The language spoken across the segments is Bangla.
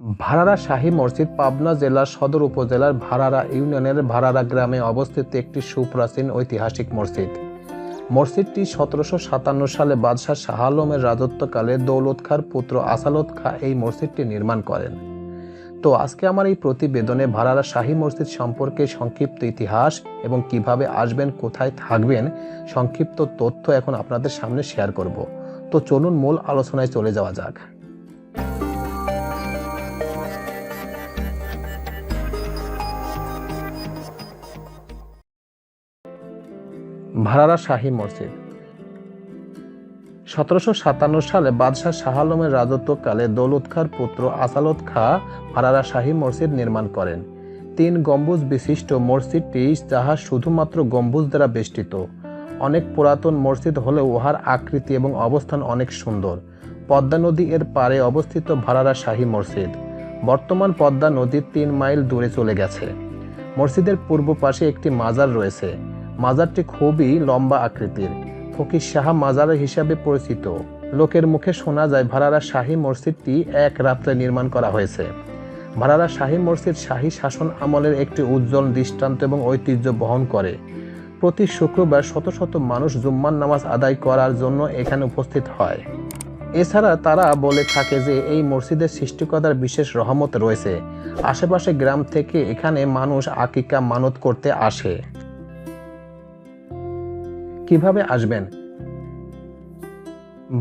ভাড়ারা শাহী মসজিদ পাবনা জেলার সদর উপজেলার ভাড়ারা ইউনিয়নের ভাড়ারা গ্রামে অবস্থিত একটি সুপ্রাচীন ঐতিহাসিক মসজিদ। মসজিদটি সতেরোশো সাতান্ন সালে বাদশাহ শাহ আলমের রাজত্বকালে দৌলত খাঁর পুত্র আসালত খাঁ এই মসজিদটি নির্মাণ করেন। তো আজকে আমার এই প্রতিবেদনে ভাড়ারা শাহী মসজিদ সম্পর্কে সংক্ষিপ্ত ইতিহাস এবং কীভাবে আসবেন, কোথায় থাকবেন, সংক্ষিপ্ত তথ্য এখন আপনাদের সামনে শেয়ার করব। তো চলুন মূল আলোচনায় চলে যাওয়া যাক। ভাড়ারা শাহী মসজিদ। সতেরোশো সাতান্ন সালে বাদশাহ শাহ আলমের রাজত্বকালে দৌলত খার পুত্র আসালত খাঁ ভাড়ারা শাহী মসজিদ নির্মাণ করেন। তিন গম্বুজ বিশিষ্ট মসজিদটি যাহা শুধুমাত্র গম্বুজ দ্বারা বেষ্টিত। অনেক পুরাতন মসজিদ হলেও উহার আকৃতি এবং অবস্থান অনেক সুন্দর। পদ্মা নদী এর পারে অবস্থিত ভাড়ারা শাহী মসজিদ। বর্তমান পদ্মা নদীর তিন মাইল দূরে চলে গেছে। মসজিদের পূর্ব পাশে একটি মাজার রয়েছে। মাজারটি খুবই লম্বা আকৃতির। ফকির শাহ মাজার হিসাবে পরিচিত। লোকের মুখে শোনা যায় ভাড়ারা শাহী মসজিদটি এক রাত্রে নির্মাণ করা হয়েছে। ভাড়ারা শাহী মসজিদ শাহী শাসন আমলের একটি উজ্জ্বল দৃষ্টান্ত এবং ঐতিহ্য বহন করে। প্রতি শুক্রবার শত শত মানুষ জুম্মান নামাজ আদায় করার জন্য এখানে উপস্থিত হয়। এছাড়া তারা বলে থাকে যে এই মসজিদের সৃষ্টিকতার বিশেষ রহমত রয়েছে। আশেপাশে গ্রাম থেকে এখানে মানুষ আকিকা মানত করতে আসে। কীভাবে আসবেন?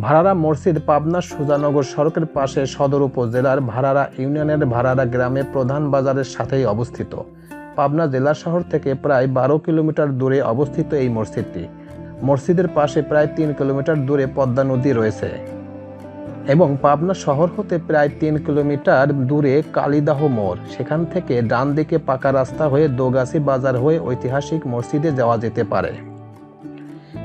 ভাড়ারা মসজিদ পাবনা সুজানগর সড়কের পাশে সদর উপজেলার ভাড়ারা ইউনিয়নের ভাড়ারা গ্রামে প্রধান বাজারের সাথেই অবস্থিত। পাবনা জেলা শহর থেকে প্রায় বারো কিলোমিটার দূরে অবস্থিত এই মসজিদটি। মসজিদের পাশে প্রায় তিন কিলোমিটার দূরে পদ্মা নদী রয়েছে এবং পাবনা শহর হতে প্রায় তিন কিলোমিটার দূরে কালিদাহ মোড়। সেখান থেকে ডান দিকে পাকা রাস্তা হয়ে দোগাছি বাজার হয়ে ঐতিহাসিক মসজিদে যাওয়া যেতে পারে।